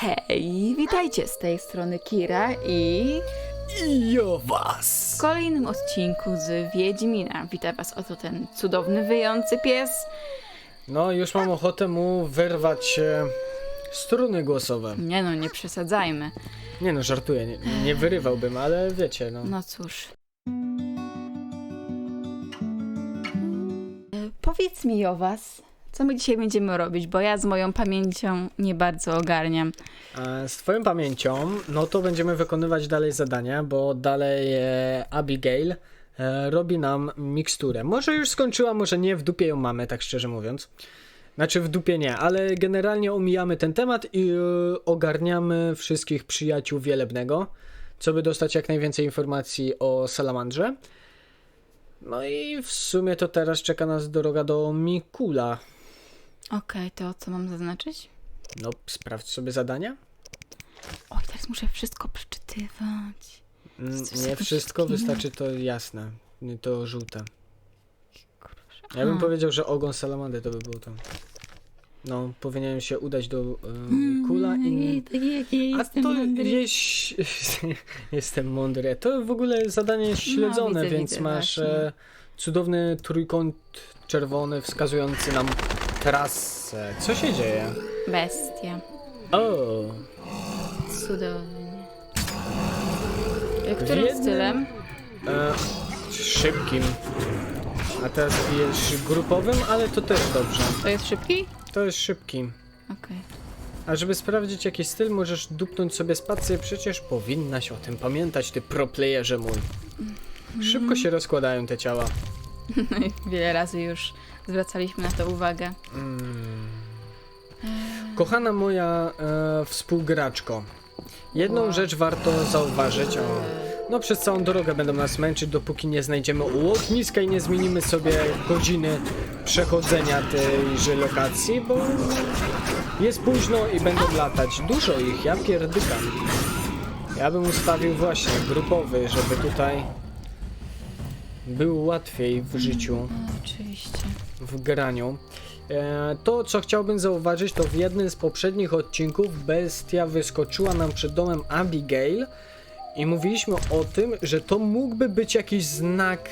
Hej, witajcie z tej strony Kira i I ja w was! kolejnym odcinku z Wiedźmina. Wita was oto ten cudowny, wyjący pies. No, już mam ochotę mu wyrwać e, struny głosowe. Nie no, nie przesadzajmy. Nie no, żartuję, nie, nie wyrywałbym, ale wiecie, no. No cóż. E, Powiedz mi o was, co my dzisiaj będziemy robić, bo ja z moją pamięcią nie bardzo ogarniam. A z twoją pamięcią, no to będziemy wykonywać dalej zadania, bo dalej e, Abigail e, robi nam miksturę. Może już skończyła, może nie, w dupie ją mamy, tak szczerze mówiąc. Znaczy w dupie nie, ale generalnie omijamy ten temat i e, ogarniamy wszystkich przyjaciół Wielebnego, co by dostać jak najwięcej informacji o Salamandrze. No i w sumie to teraz czeka nas droga do Mikula. Okej, to co mam zaznaczyć? No, sprawdź sobie zadania. Oj, teraz muszę wszystko przeczytywać. Mm, Nie wszystko, wystarczy to jasne, nie to żółte. Kurczę. Ja bym A. powiedział, że ogon salamandy to by był to. No, powinienem się udać do um, kula i... A jestem to mądry. jeś... jestem mądry. To w ogóle zadanie jest śledzone, No, widzę, więc widzę masz właśnie. e, cudowny trójkąt czerwony wskazujący nam trasę. Co się dzieje? Bestia. O, Cudownie. Którym jednym- stylem? e, szybkim. A teraz jest grupowym, ale to też dobrze. To jest szybki? To jest szybki. Okej. A żeby sprawdzić jaki styl, możesz dupnąć sobie spację, przecież powinnaś o tym pamiętać, ty proplayerze mój. Szybko się rozkładają te ciała. No i wiele razy już zwracaliśmy na to uwagę. Kochana moja e, współgraczko, jedną Wow. rzecz warto zauważyć. O, no przez całą drogę będą nas męczyć, dopóki nie znajdziemy łotniska i nie zmienimy sobie godziny przechodzenia tejże lokacji, bo jest późno i będą latać. Dużo ich, ja pierdykam. Ja bym ustawił właśnie grupowy, żeby tutaj było łatwiej w życiu No, oczywiście. w graniu. E, To, co chciałbym zauważyć, to w jednym z poprzednich odcinków bestia wyskoczyła nam przed domem Abigail i mówiliśmy o tym, że to mógłby być jakiś znak,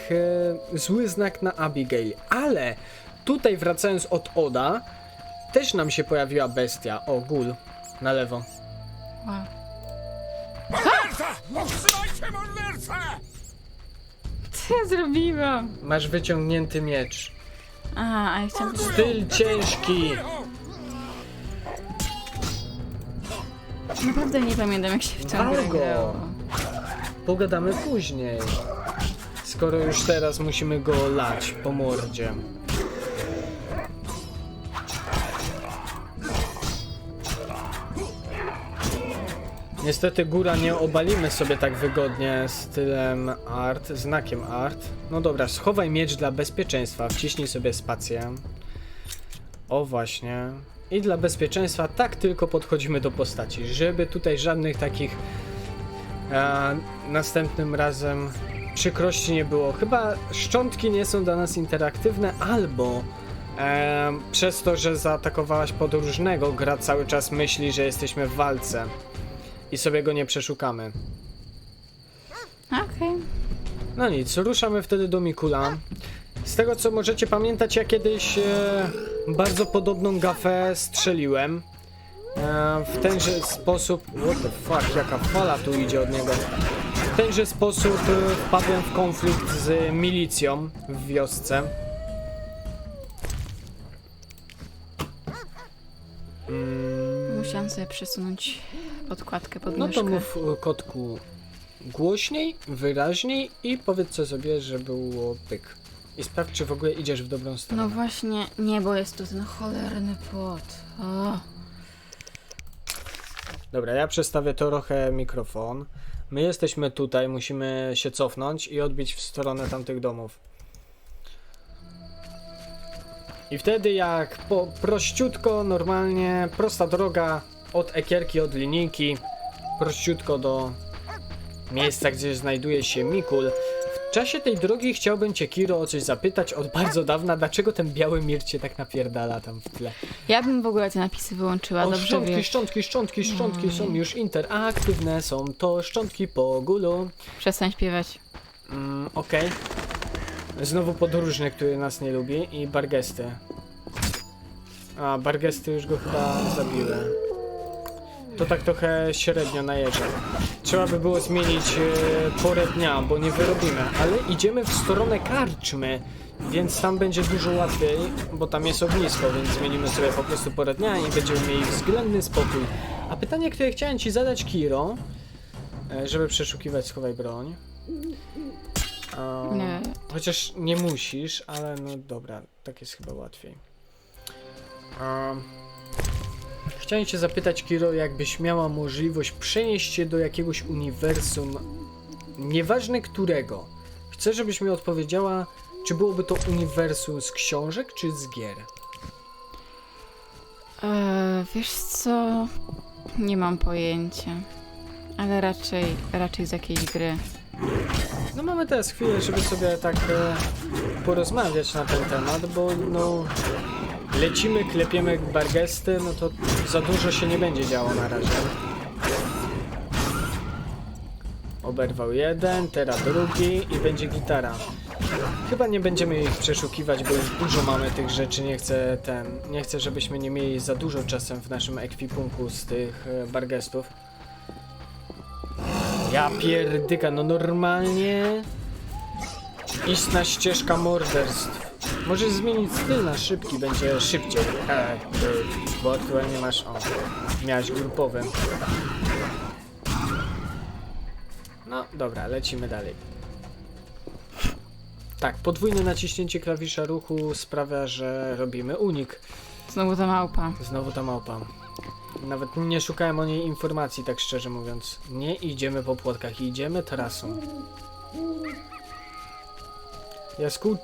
e, zły znak na Abigail, ale tutaj wracając od Oda, też nam się pojawiła bestia. O, gul, na lewo. Wow. Trzymajcie mordercę! Co ja zrobiłam? Masz wyciągnięty miecz. A, a ja chciałam... Styl ciężki. Naprawdę nie pamiętam jak się w tą Wal grę go. grało. Pogadamy później. Skoro już teraz musimy go lać po mordzie. Niestety góra nie obalimy sobie tak wygodnie stylem art, znakiem art. No dobra, schowaj miecz dla bezpieczeństwa, wciśnij sobie spację. O właśnie. I dla bezpieczeństwa tak tylko podchodzimy do postaci, żeby tutaj żadnych takich a następnym razem przykrości nie było. Chyba szczątki nie są dla nas interaktywne, albo em, przez to, że zaatakowałaś podróżnego, gra cały czas myśli, że jesteśmy w walce i sobie go nie przeszukamy. Okej. No nic, ruszamy wtedy do Mikula. Z tego co możecie pamiętać, ja kiedyś e, bardzo podobną gafę strzeliłem. E, w tenże sposób. What the fuck, jaka fala tu idzie od niego. W tenże sposób e, wpadłem w konflikt z milicją w wiosce. Musiałam sobie przesunąć podkładkę pod No myszkę. to mów e, kotku głośniej, wyraźniej i powiedz co sobie, że było pyk. I sprawdź, czy w ogóle idziesz w dobrą stronę. No właśnie, nie, bo jest tu ten cholerny płot. O. Dobra, ja przestawię trochę mikrofon. My jesteśmy tutaj, musimy się cofnąć i odbić w stronę tamtych domów. I wtedy jak po prościutko, normalnie, prosta droga od ekierki, od linijki, prościutko do miejsca, gdzie znajduje się Mikul. czasie tej drogi chciałbym cię, Kiro, o coś zapytać od bardzo dawna, dlaczego ten biały mir cię tak napierdala tam w tle. Ja bym w ogóle te napisy wyłączyła, O, dobrze szczątki, wiesz. szczątki, szczątki, szczątki są już interaktywne, są to szczątki po gulu. Przestań śpiewać. Mm, Okej. Znowu podróżny, który nas nie lubi i Bargesty. A, Bargesty już go chyba zabiły. To tak trochę średnio najeżdża. Trzeba by było zmienić e, porę dnia, bo nie wyrobimy, ale idziemy w stronę karczmy, więc tam będzie dużo łatwiej, bo tam jest ognisko, więc zmienimy sobie po prostu porę dnia i będziemy mieli względny spokój. A pytanie, które chciałem ci zadać, Kiro, e, żeby przeszukiwać schowaj broń. Um, Nie. Chociaż nie musisz, ale no dobra, tak jest chyba łatwiej. Um, chciałem cię zapytać, Kiro, jakbyś miała możliwość przenieść się do jakiegoś uniwersum, nieważne którego. Chcę, żebyś mi odpowiedziała, czy byłoby to uniwersum z książek, czy z gier. Eee, wiesz co? Nie mam pojęcia. Ale raczej, raczej z jakiejś gry. No mamy teraz chwilę, żeby sobie tak e, porozmawiać na ten temat, bo no lecimy, klepiemy bargesty, no to za dużo się nie będzie działo na razie. Oberwał jeden, teraz drugi i będzie gitara. Chyba nie będziemy ich przeszukiwać, bo już dużo mamy tych rzeczy, nie chcę ten, nie chcę żebyśmy nie mieli za dużo czasem w naszym ekwipunku z tych e, bargestów. Ja pierdyka, no normalnie istna ścieżka morderstw. Możesz zmienić styl na szybki, będzie szybciej. E, ty, bo aktualnie masz, o, miałeś grupowy. No, dobra, lecimy dalej. Tak, podwójne naciśnięcie klawisza ruchu sprawia, że robimy unik. Znowu ta małpa. Znowu ta małpa. Nawet nie szukałem o niej informacji, tak szczerze mówiąc. Nie idziemy po płotkach, idziemy trasą. Jaskół...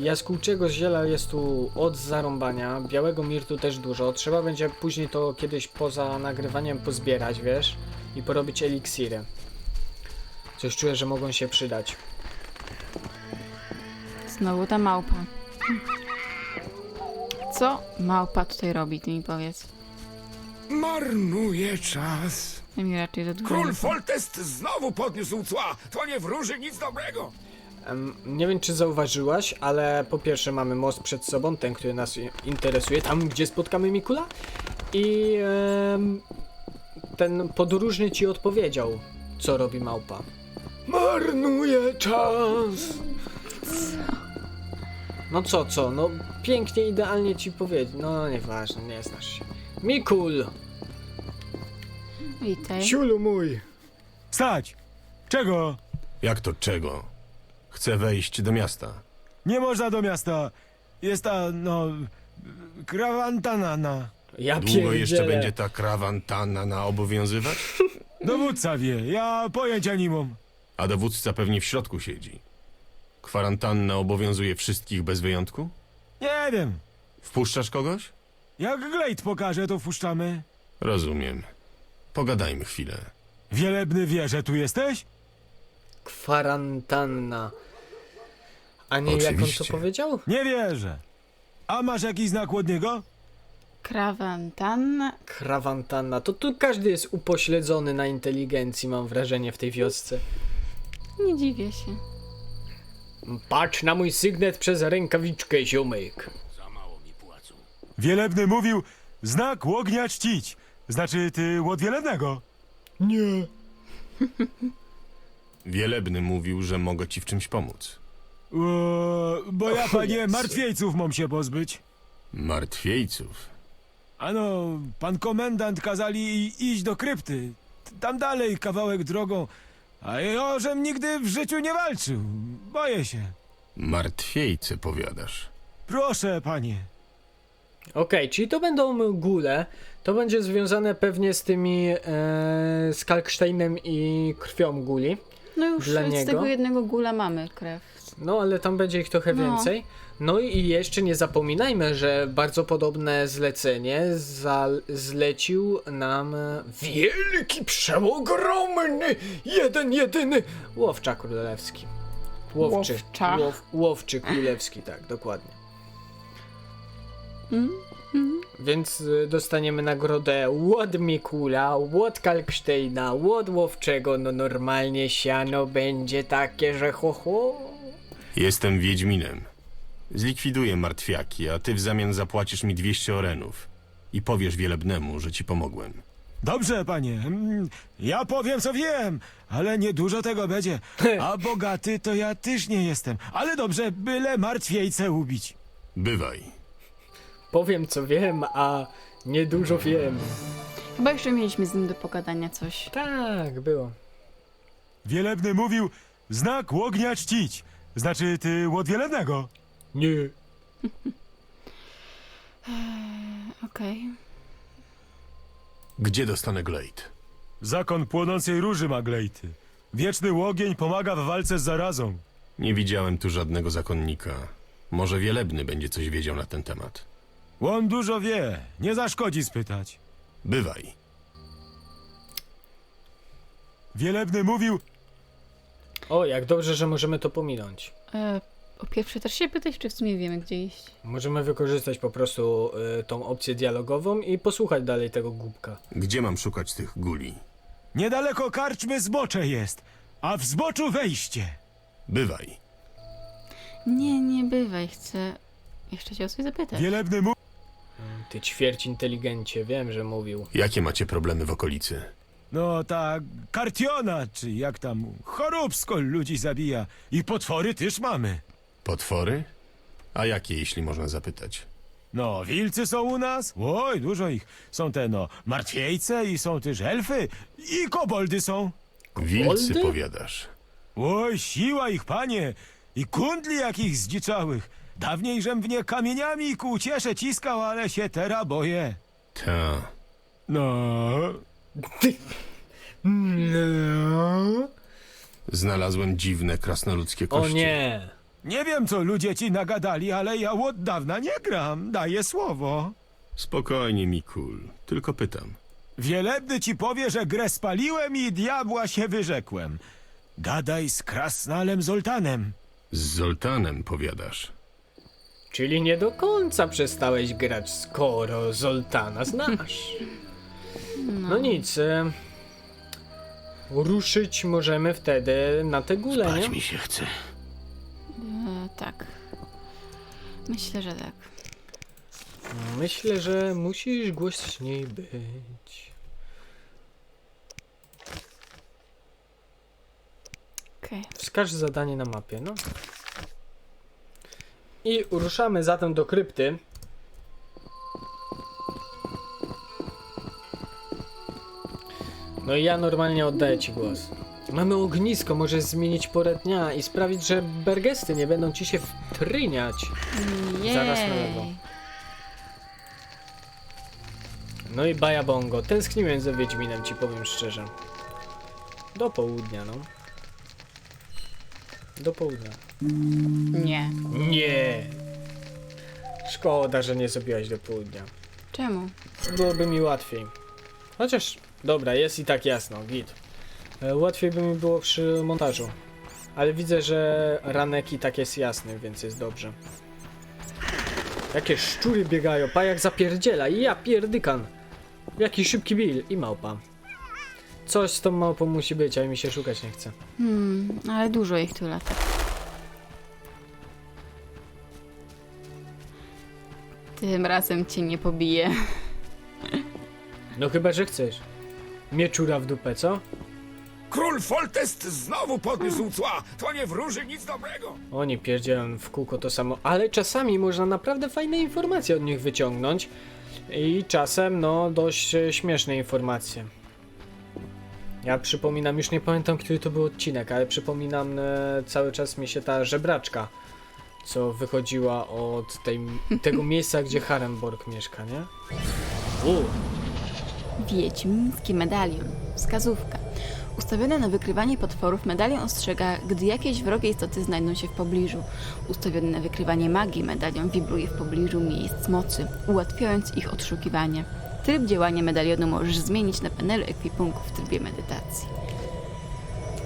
Jaskółczego ziela jest tu od zarąbania, białego mirtu też dużo. Trzeba będzie później to kiedyś poza nagrywaniem pozbierać, wiesz? I porobić eliksiry. Coś czuję, że mogą się przydać. Znowu ta małpa. Co małpa tutaj robi, ty mi powiedz. Marnuje czas. Mi raczej do dwóch. Król Foltest znowu podniósł cła. To nie wróży nic dobrego. Nie wiem, czy zauważyłaś, ale po pierwsze mamy most przed sobą, ten, który nas interesuje, tam gdzie spotkamy Mikula. I ten podróżny ci odpowiedział, co robi małpa. Marnuje czas. No co, co? No pięknie, idealnie ci powiedział. No nieważne, nie znasz się. Mikul! Witaj. Siulu mój! Stać! Czego? Jak to czego? Chcę wejść do miasta. Nie można do miasta. Jest ta, no... Krawantanana. Ja Długo jeszcze pierdzielę. będzie ta krawantanna obowiązywać? Dowódca wie, ja pojęcia nie mam. A dowódca pewnie w środku siedzi. Kwarantanna obowiązuje wszystkich bez wyjątku? Nie wiem. Wpuszczasz kogoś? Jak Glade pokaże, to wpuszczamy. Rozumiem. Pogadajmy chwilę. Wielebny wie, że tu jesteś? Kwarantanna. A nie jak on to Oczywiście. powiedział? Nie wierzę. A masz jakiś znak od niego? Krawantanna. Krawantanna. To tu każdy jest upośledzony na inteligencji, mam wrażenie, w tej wiosce. Nie dziwię się. Patrz na mój sygnet przez rękawiczkę, ziomek. Wielebny mówił, znak łognia czcić. Znaczy, ty łod wielebnego. Nie. Wielebny mówił, że mogę ci w czymś pomóc. O, bo ja, panie, martwiejców mam się pozbyć. Martwiejców. Ano, pan komendant kazali i- iść do krypty. T- Tam dalej kawałek drogą. A ja, żem nigdy w życiu nie walczył. Boję się. Martwiejce powiadasz. Proszę, panie. Okej, czyli to będą gule. To będzie związane pewnie z tymi e, z Kalksteinem i krwią guli. No już Dla z niego? tego jednego gula mamy krew. No, ale tam będzie ich trochę No. więcej. No i jeszcze nie zapominajmy, że bardzo podobne zlecenie zlecił nam wielki, przeogromny, jeden, jedyny łowcza królewski. Łowczy. Łowcza. Łow, łowczy królewski, tak, dokładnie. Mm, mm. Więc y, dostaniemy nagrodę łod Mikula, łod Kalksteina, łod Łowczego. No normalnie siano będzie takie, że ho ho. Jestem Wiedźminem. Zlikwiduję martwiaki, a ty w zamian zapłacisz mi 200 orenów. I powiesz wielebnemu, że ci pomogłem. Dobrze, panie. Mm, Ja powiem, co wiem, ale niedużo tego będzie. A bogaty to ja też nie jestem. Ale dobrze, byle martwiejce ubić. Bywaj. Powiem co wiem, a niedużo wiem. Chyba jeszcze mieliśmy z nim do pogadania coś. Tak, było. Wielebny mówił, znak łognia czcić. Znaczy, ty łod wielebnego. Nie. Okej. Gdzie dostanę glejt? Zakon płonącej róży ma glejty. Wieczny łogień pomaga w walce z zarazą. Nie widziałem tu żadnego zakonnika. Może wielebny będzie coś wiedział na ten temat. On dużo wie, nie zaszkodzi spytać. Bywaj. Wielebny mówił, O, jak dobrze, że możemy to pominąć. E, O pierwsze też się pytać, czy w sumie wiemy, gdzie iść. Możemy wykorzystać po prostu y, tą opcję dialogową i posłuchać dalej tego głupka. Gdzie mam szukać tych guli? niedaleko karczmy zbocze jest, a w zboczu wejście. Bywaj. Nie, nie bywaj, chcę jeszcze cię o coś zapytać. Wielebny mówił, Ty ćwierć inteligencie, wiem, że mówił. Jakie macie problemy w okolicy? No ta kartiona, czy jak tam, choróbsko ludzi zabija. I potwory też mamy. Potwory? A jakie, jeśli można zapytać? No, wilcy są u nas? Oj, dużo ich. Są te, no, martwiejce i są też elfy i koboldy są. Wilcy Woldy? powiadasz. Oj, siła ich, panie! I kundli jakich zdziczałych. Dawniej żem w nie kamieniami ku uciesze ciskał, ale się teraz boję. Ta. No, No. Znalazłem dziwne krasnoludzkie O kości. nie. nie wiem co ludzie ci nagadali, ale ja od dawna nie gram, daję słowo. Spokojnie, Mikul. Tylko pytam. Wielebny ci powie, że grę spaliłem i diabła się wyrzekłem. Gadaj z krasnalem Zoltanem. Z Zoltanem powiadasz. Czyli nie do końca przestałeś grać, skoro Zoltana znasz. No nic. E, ruszyć możemy wtedy na te gule, nie? mi się chce. E, tak. Myślę, że tak. Myślę, że musisz głośniej być. Okej. Wskaż zadanie na mapie, no. I ruszamy zatem do krypty. No i ja normalnie oddaję ci głos. Mamy ognisko, możesz zmienić porę dnia i sprawić, że bergesty nie będą ci się wtryniać. Zaraz na lewo. No i baja bongo. Tęskniłem za Wiedźminem, ci powiem szczerze. Do południa, no. Do południa. Nie. Nie. Szkoda, że nie zrobiłaś do południa. Czemu? Byłoby mi łatwiej. Chociaż, dobra, jest i tak jasno, git. E, Łatwiej by mi było przy montażu. Ale widzę, że ranek i tak jest jasny, więc jest dobrze. Jakie szczury biegają, pajak zapierdziela i ja pierdykan. Jaki szybki Bill i małpa. Coś z tą małpą musi być, a mi się szukać nie chce. Hmm, ale dużo ich tu lata. Tym razem cię nie pobiję. No chyba, że chcesz. Mieczura w dupę, co? Król Foltest znowu podniósł cła. To nie wróży nic dobrego. Oni pierdzielą w kółko to samo, ale czasami można naprawdę fajne informacje od nich wyciągnąć i czasem, no, dość e, śmieszne informacje. Ja przypominam, już nie pamiętam, który to był odcinek, ale przypominam, e, cały czas mi się ta żebraczka, co wychodziła od tej, tego miejsca, gdzie Haremborg mieszka, nie? U, Wiedźmiński medalion. Wskazówka. Ustawiony na wykrywanie potworów, medalion ostrzega, gdy jakieś wrogie istoty znajdą się w pobliżu. Ustawiony na wykrywanie magii, medalion wibruje w pobliżu miejsc mocy, ułatwiając ich odszukiwanie. Tryb działania medalionu możesz zmienić na panelu ekwipunku w trybie medytacji.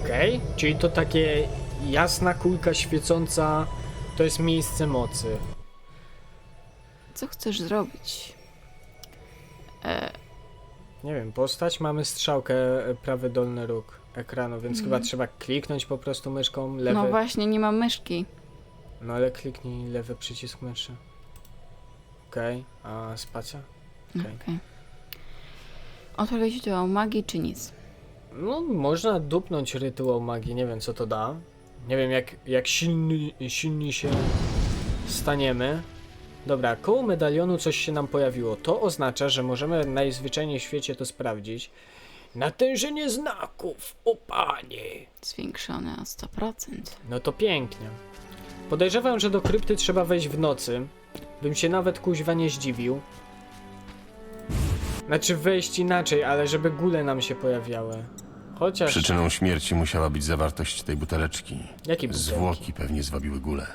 okej, czyli to takie jasna kulka świecąca to jest miejsce mocy. Co chcesz zrobić? E, Nie wiem, postać, mamy strzałkę e, prawy dolny róg ekranu, więc chyba trzeba kliknąć po prostu myszką lewy. no właśnie, nie mam myszki. No ale kliknij lewy przycisk myszy. Okej, a spacja? Okej. Okej. Odpowiedź do magii czy nic? No, można dupnąć rytuał magii, nie wiem co to da. Nie wiem jak, jak silni, silni się staniemy. Dobra, koło medalionu coś się nam pojawiło. To oznacza, że możemy najzwyczajniej w świecie to sprawdzić. Natężenie znaków, o panie! Zwiększone o 100%. No to pięknie. Podejrzewam, że do krypty trzeba wejść w nocy. Bym się nawet kuźwa nie zdziwił. Znaczy wejść inaczej, ale żeby góle nam się pojawiały. Chociaż... Przyczyną śmierci musiała być zawartość tej buteleczki. Jaki butelki? Zwłoki pewnie zwabiły gulę.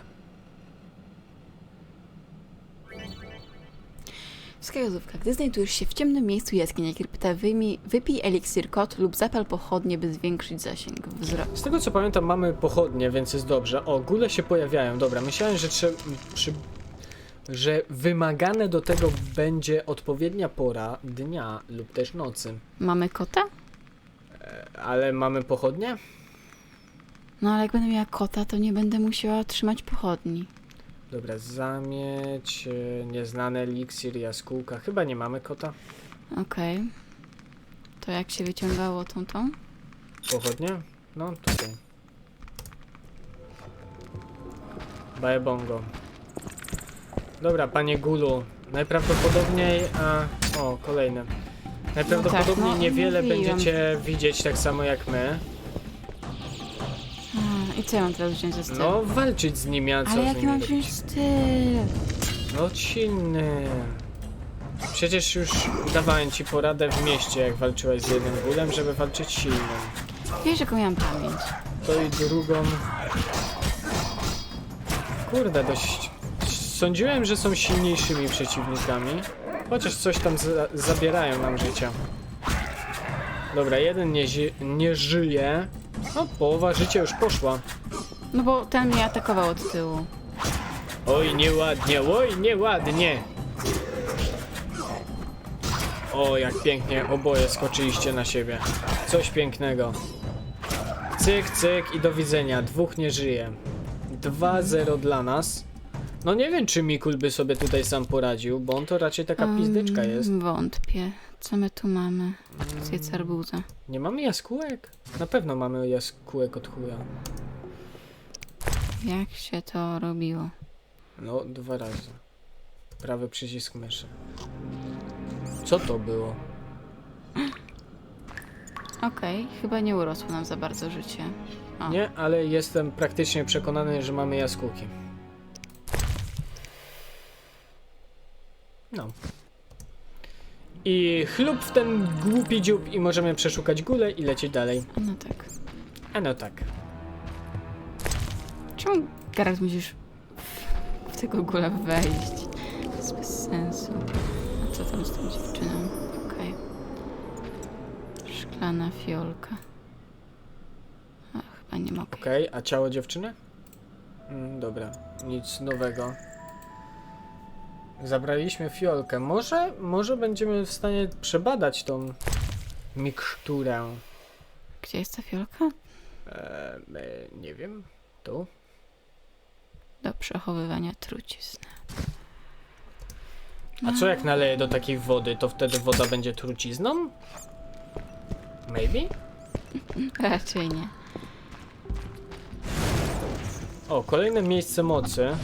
Wskazówka. Gdy znajdujesz się w ciemnym miejscu jaskini krypta, wyjmij, wypij eliksir kot lub zapal pochodnie, by zwiększyć zasięg wzroku. Z tego co pamiętam mamy pochodnie, więc jest dobrze. O, góle się pojawiają. Dobra, myślałem, że trzeba... Przy... Że wymagane do tego będzie odpowiednia pora dnia lub też nocy. Mamy kota? Ale mamy pochodnie? No ale jak będę miała kota, to nie będę musiała trzymać pochodni. Dobra, zamieć, e, nieznany eliksir, jaskółka. Chyba nie mamy kota. Okej. To jak się wyciągało tą tą? Pochodnie? No, tutaj. Bajebongo. Dobra, panie Gulu. Najprawdopodobniej... A, o, kolejne. Najprawdopodobniej No tak, no, niewiele mówiłam. będziecie widzieć tak samo jak my. I co ja mam teraz wziąć ze stylu? No, walczyć z nimi, a co ale z jaki nimi mam robić? wziąć styl? No, silny. Przecież już dawałem ci poradę w mieście, jak walczyłeś z jednym gulem, żeby walczyć silnym. Wiesz, jaką ja mam pamięć. To i drugą. Kurde, dość. Sądziłem, że są silniejszymi przeciwnikami. Chociaż coś tam za zabierają nam życia. Dobra, jeden nie, zi- nie żyje. No, połowa życia już poszła. No bo ten mnie atakował od tyłu. Oj, nieładnie, oj, nieładnie. O, jak pięknie oboje skoczyliście na siebie. Coś pięknego. Cyk, cyk i do widzenia. Dwóch nie żyje. 2-0 dla nas. No nie wiem, czy Mikul by sobie tutaj sam poradził, bo on to raczej taka pizdeczka Mm, jest. Wątpię. Co my tu mamy? Zjedz arbuza. Nie mamy jaskółek? Na pewno mamy jaskółek od chuja. Jak się to robiło? No, dwa razy. Prawy przycisk myszy. Co to było? Okej, chyba nie urosło nam za bardzo życie. O. Nie, ale jestem praktycznie przekonany, że mamy jaskółki. No. I chlup w ten głupi dziób i możemy przeszukać gulę i lecieć dalej. No tak. A no tak. Czemu teraz musisz w- tego góra wejść? To jest bez sensu. A co tam z tą dziewczyną? Okej. Szklana fiolka. A, chyba nie mogę. Okej, a ciało dziewczyny? Mm, dobra, nic nowego. Zabraliśmy fiolkę. Może, może będziemy w stanie przebadać tą miksturę. Gdzie jest ta fiolka? Eee, e, nie wiem. Tu? Do przechowywania trucizny. A co jak naleję do takiej wody, to wtedy woda będzie trucizną? Maybe? Raczej nie. O, kolejne miejsce mocy.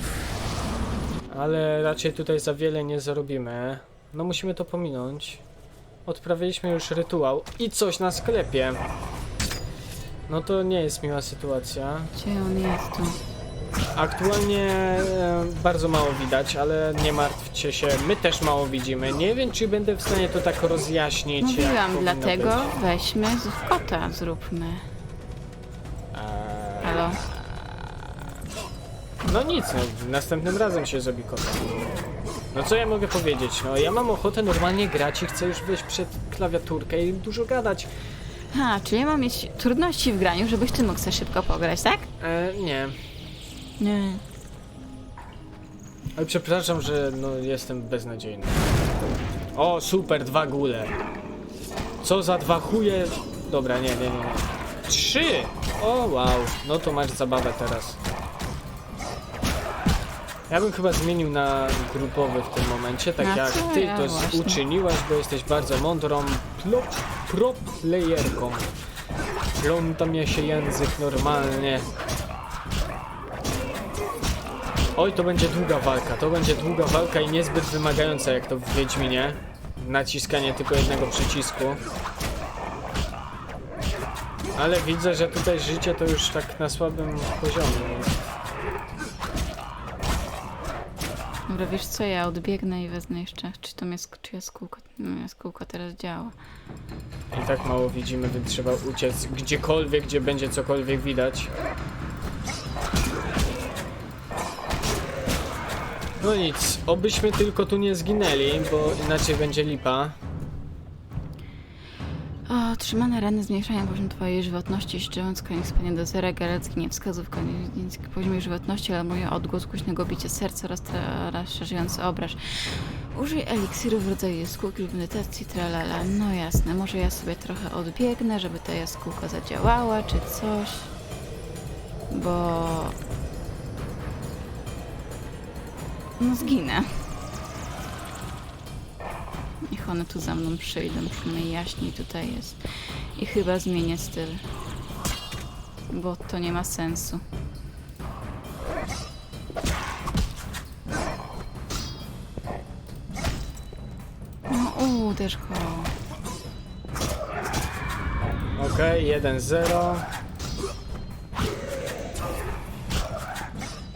Ale raczej tutaj za wiele nie zarobimy. No musimy to pominąć. Odprawiliśmy już rytuał i coś na sklepie. No to nie jest miła sytuacja. Gdzie on jest tu? Aktualnie e, bardzo mało widać, ale nie martwcie się, my też mało widzimy. Nie wiem, czy będę w stanie to tak rozjaśnić. jak Mówiłam, powinno dlatego być. weźmy z kota, zróbmy. No nic, no, następnym razem się zrobi kota. No co ja mogę powiedzieć? No ja mam ochotę normalnie grać i chcę już wejść przed klawiaturkę i dużo gadać. Ha, czyli ja mam mieć trudności w graniu, żebyś ty mógł sobie szybko pograć, tak? E, nie. Nie. Ale przepraszam, że no, jestem beznadziejny. O, super, dwa gule. Co za dwa chuje? Dobra, nie, nie, nie. nie. Trzy! O, wow. No to masz zabawę teraz. Ja bym chyba zmienił na grupowy w tym momencie, tak Na jak co? ty Ja to właśnie. uczyniłaś, bo jesteś bardzo mądrą pro, pro playerką. Pląta mnie się język normalnie. Oj, to będzie długa walka, to będzie długa walka i niezbyt wymagająca jak to w Wiedźminie. Naciskanie tylko jednego przycisku. Ale widzę, że tutaj życie to już tak na słabym poziomie jest. Dobra, wiesz co, ja odbiegnę i wezmę jeszcze, czy to jest, czy jaskółko, no, teraz działa. I tak mało widzimy, więc trzeba uciec gdziekolwiek, gdzie będzie cokolwiek widać. No nic, obyśmy tylko tu nie zginęli, bo inaczej będzie lipa. Otrzymane rany zmniejszają poziom twojej żywotności, ściągając koniec spadnie do zera, Geralt zginie wskazówka niski poziomie żywotności, ale mój odgłos głośnego bicia serca oraz rozszerzający obraż. Użyj eliksiru w rodzaju jaskółki lub medytacji, tralala. No jasne, może ja sobie trochę odbiegnę, żeby ta jaskółka zadziałała, czy coś. Bo... No zginę. Niech one tu za mną przyjdą, przynajmniej jaśniej tutaj jest. I chyba zmienię styl. Bo to nie ma sensu. No uderz go. Okej, 1-0.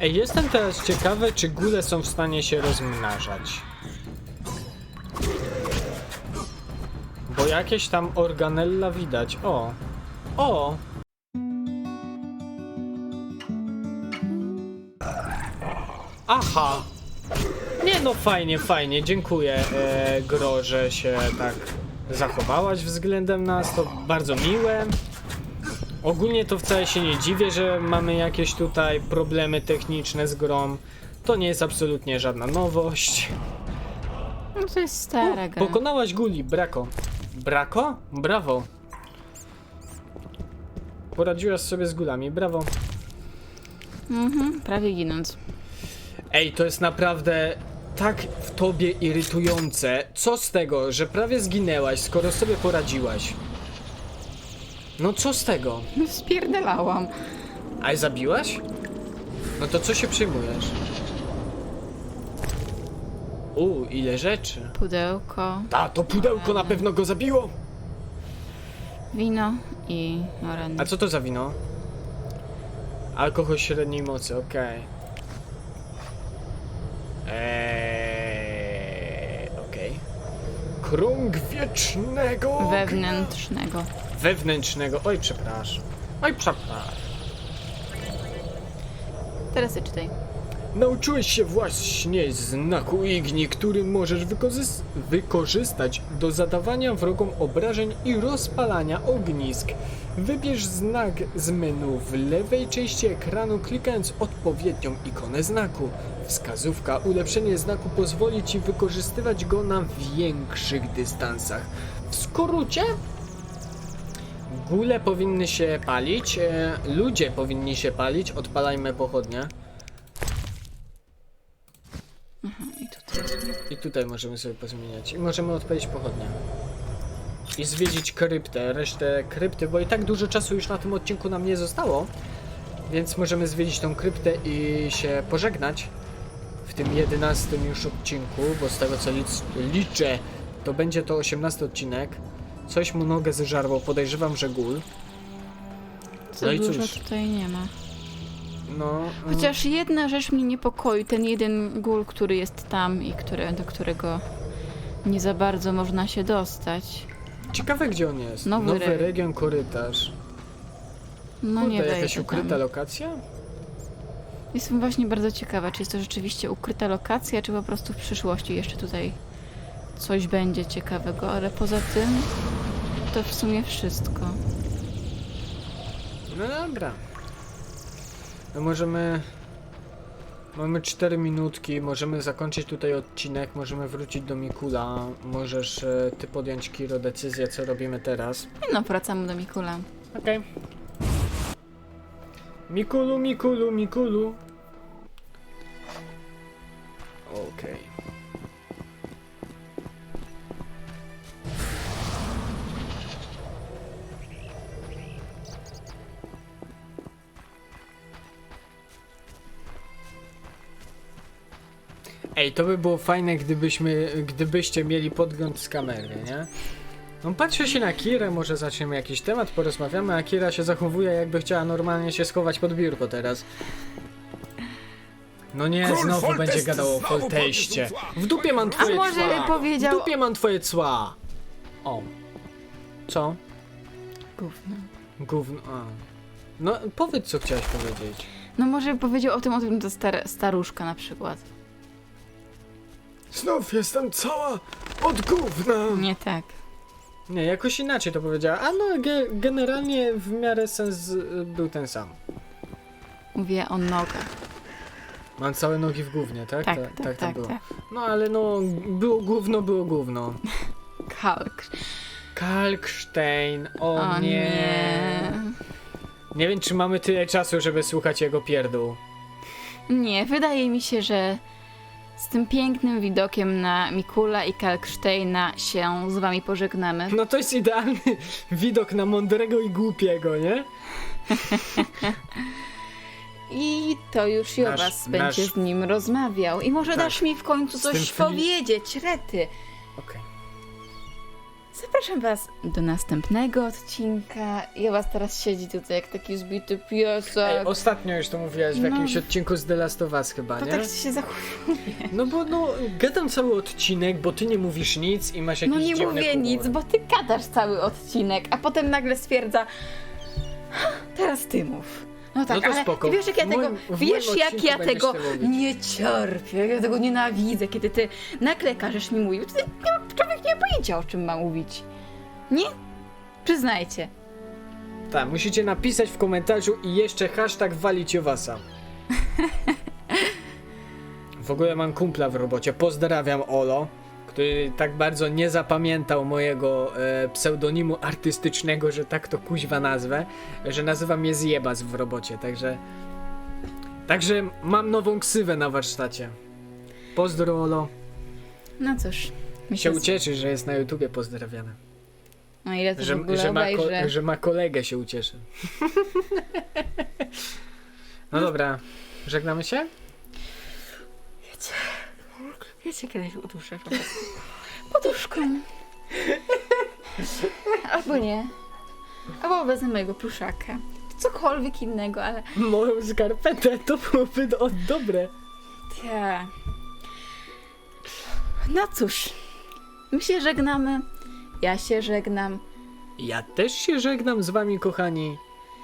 Ej, jestem teraz ciekawy, czy góle są w stanie się rozmnażać. Bo jakieś tam organella widać. O! O! Aha! Nie no, fajnie, fajnie, dziękuję e, Gro, że się tak zachowałaś względem nas, to bardzo miłe. Ogólnie to wcale się nie dziwię, że mamy jakieś tutaj problemy techniczne z grą. To nie jest absolutnie żadna nowość. No to jest stara gra. Pokonałaś guli, brako. Brako? Brawo. Poradziłaś sobie z gulami, brawo. Mhm, prawie ginąc. Ej, to jest naprawdę tak w tobie irytujące. Co z tego, że prawie zginęłaś, skoro sobie poradziłaś? No co z tego? Spierdalałam. A zabiłaś? No to co się przejmujesz? U, ile rzeczy. Pudełko, A, to pudełko na pewno go zabiło. wino i orędy. A co to za wino? Alkohol średniej mocy, okej. Eee, okej. Krąg wiecznego. ognia. Wewnętrznego. Wewnętrznego. Oj, przepraszam. Oj, przepraszam. Teraz ty czytaj. Nauczyłeś się właśnie znaku Igni, który możesz wykorzys- wykorzystać do zadawania wrogom obrażeń i rozpalania ognisk. Wybierz znak z menu w lewej części ekranu, klikając odpowiednią ikonę znaku. Wskazówka ulepszenie znaku pozwoli Ci wykorzystywać go na większych dystansach. W skrócie, góle powinny się palić, e, ludzie powinni się palić, odpalajmy pochodnie. I tutaj jest I tutaj możemy sobie pozmieniać. I możemy odpalić pochodnie. I zwiedzić kryptę, resztę krypty, bo i tak dużo czasu już na tym odcinku nam nie zostało. Więc możemy zwiedzić tą kryptę i się pożegnać w tym 11 już odcinku, bo z tego co lic- liczę, to będzie to 18 odcinek. Coś mu nogę zeżarło, podejrzewam, że gól. Co No i dużo cóż. tutaj nie ma. No, Chociaż jedna rzecz mnie niepokoi, ten jeden gól, który jest tam i który, do którego nie za bardzo można się dostać. ciekawe gdzie on jest. Nowy Nowy region. region, korytarz. No Kurde, nie wejdę jakaś tam. ukryta lokacja? Jestem właśnie bardzo ciekawa, czy jest to rzeczywiście ukryta lokacja, czy po prostu w przyszłości jeszcze tutaj coś będzie ciekawego, ale poza tym to w sumie wszystko. No dobra. No możemy... Mamy 4 minutki, możemy zakończyć tutaj odcinek, możemy wrócić do Mikula. Możesz e, ty podjąć Kiro decyzję, co robimy teraz. No, wracamy do Mikula. Okej. Mikulu, Mikulu, Mikulu. To by było fajne, gdybyśmy, gdybyście mieli podgląd z kamery, nie? No patrzę się na Kirę, może zaczniemy jakiś temat, porozmawiamy, a Kira się zachowuje jakby chciała normalnie się schować pod biurko teraz. No nie, Król znowu Foltest będzie gadał o znowu Folteście. podniósł cła. W dupie mam A twoje może cła. by powiedział... W dupie mam twoje cła. O. Co? Gówno. Gówno. A. No powiedz co chciałeś powiedzieć. No może by powiedział o tym, o tym to star staruszka na przykład. Znów jestem cała od gówna. Nie tak. Nie, jakoś inaczej to powiedziała. A no, ge generalnie w miarę sens y, był ten sam. Mówię o nogach. Mam całe nogi w gównie, tak? Tak, Ta- tak, to tak, było. tak. No ale no, było gówno, było gówno. Kalk. Kalkstein, o, O nie. nie. Nie wiem, czy mamy tyle czasu, żeby słuchać jego pierdół. Nie, wydaje mi się, że z tym pięknym widokiem na Mikula i Kalksteina się z wami pożegnamy. No to jest idealny widok na mądrego i głupiego, nie? I to już i o Nasz- was będzie nasz- z nim rozmawiał. I może Tak. dasz mi w końcu coś powiedzieć, Rety. Okej. Zapraszam was do następnego odcinka. Ja was teraz siedzi tutaj jak taki zbity piesek. Ej, ostatnio już to mówiłaś w No. jakimś odcinku z The Last of Us chyba, nie? tak się zachowuje. No bo no, gadam cały odcinek, bo ty nie mówisz nic i masz jakiś No nie mówię humor. nic, bo ty gadasz cały odcinek, a potem nagle stwierdza "Ha, teraz ty mów. No tak, No to ale spoko. wiesz jak ja W tego, moim- w wiesz moim jak odcinku ja będziesz tego mówić. nie cierpię, jak ja tego nienawidzę, kiedy ty nagle każesz mi mówić. Ty, nie, człowiek nie ma pojęcia o czym ma mówić. Nie? Przyznajcie. Tak, musicie napisać w komentarzu i jeszcze hashtag walić Owasa. W ogóle mam kumpla w robocie, pozdrawiam Olo, który tak bardzo nie zapamiętał mojego e, pseudonimu artystycznego, że tak to kuźwa nazwę, że nazywa mnie Zjebas w robocie, także... Także mam nową ksywę na warsztacie. Pozdro Olo. No cóż. Mi Się ucieszy, że jest na YouTubie pozdrawiany. No ile to w Że, ogóle że, ma ko- że ma kolegę się ucieszy. No dobra, żegnamy się? Wiecie, kiedyś uduszę po prostu. Poduszką. Albo nie. Albo wezmę mojego pluszaka. Cokolwiek innego, ale Moją skarpetę to byłoby do, dobre. Ja. No cóż, my się żegnamy. Ja się żegnam. Ja też się żegnam z wami, kochani.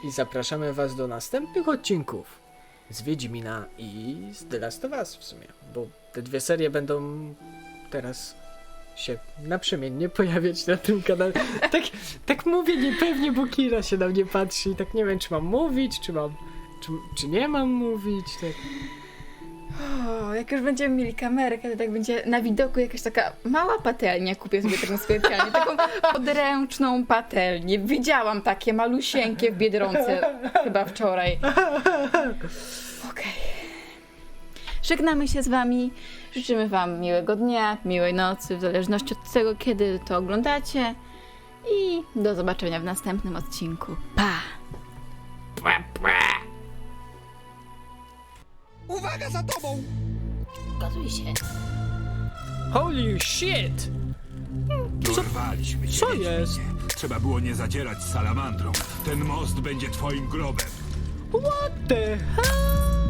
I zapraszamy was do następnych odcinków. Z Wiedźmina i z The Last of Us w sumie. Bo te dwie serie będą teraz się naprzemiennie pojawiać na tym kanale. Tak, tak mówię niepewnie, bo Kira się na mnie patrzy i tak nie wiem, czy mam mówić, czy mam... Czy, czy nie mam mówić, tak... O, jak już będziemy mieli kamerkę, to tak będzie na widoku jakaś taka mała patelnia. Kupię sobie taką specjalnie, taką podręczną patelnię. Widziałam takie malusieńkie w Biedronce chyba wczoraj. Okej. Żegnamy się z wami. Życzymy wam miłego dnia, miłej nocy, w zależności od tego, kiedy to oglądacie. I do zobaczenia w następnym odcinku. Pa! Uwaga za tobą! Gazuj się. Holy shit! Dorwaliśmy cię, co jest? Trzeba było nie zadzierać z salamandrą. Ten most będzie twoim grobem. What the hell?